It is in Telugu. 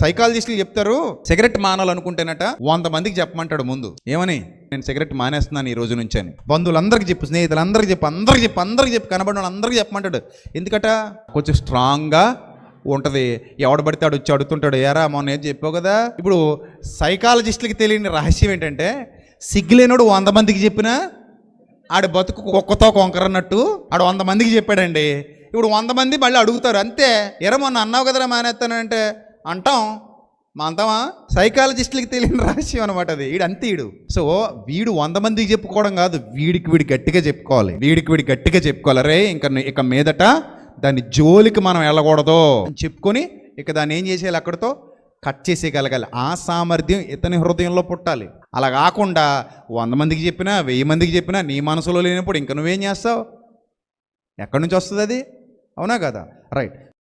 సైకాలజిస్టులు చెప్తారు సిగరెట్ మానాలనుకుంటేనట వంద మందికి చెప్పమంటాడు ముందు. ఏమని? నేను సిగరెట్ మానేస్తున్నాను ఈ రోజు నుంచి అని బంధువులందరికీ చెప్పు స్నేహితులందరికీ చెప్పు అందరికి చెప్పు అందరికి చెప్పు కనబడిన వాళ్ళందరికీ చెప్పమంటాడు. ఎందుకట? కొంచెం స్ట్రాంగ్గా ఉంటుంది. ఎవడు పడితే ఆడు వచ్చి అడుగుతుంటాడు ఏరా మొన్న ఏం చెప్పావు కదా? ఇప్పుడు సైకాలజిస్టులకి తెలియని రహస్యం ఏంటంటే సిగ్గులేనోడు వంద మందికి చెప్పినా ఆడి బతుకు కుక్కతో కొంకరన్నట్టు ఆడు వంద మందికి చెప్పాడండి. ఇప్పుడు వంద మంది మళ్ళీ అడుగుతారు అంతే ఎర మొన్న అన్నావు కదరా మానేస్తానంటే అంటాం. మా అంతమా సైకాలజిస్టులకి తెలియని రహస్యం అనమాట అది. వీడు అంతే వీడు సో వీడు వంద మందికి చెప్పుకోవడం కాదు. వీడికి వీడి గట్టిగా చెప్పుకోవాలి. వీడికి వీడి గట్టిగా చెప్పుకోవాలి. రే ఇంకా ఇక మీదట దాని జోలికి మనం వెళ్ళకూడదు అని చెప్పుకొని ఇక దాన్ని ఏం చేసేయాలి అక్కడితో? కట్ చేసేయగలగాలి. ఆ సామర్థ్యం ఇతని హృదయంలో పుట్టాలి. అలా కాకుండా వంద మందికి చెప్పినా వెయ్యి మందికి చెప్పినా నీ మనసులో లేనప్పుడు ఇంక నువ్వేం చేస్తావు? ఎక్కడి నుంచి వస్తుంది అది? అవునా కదా? రైట్.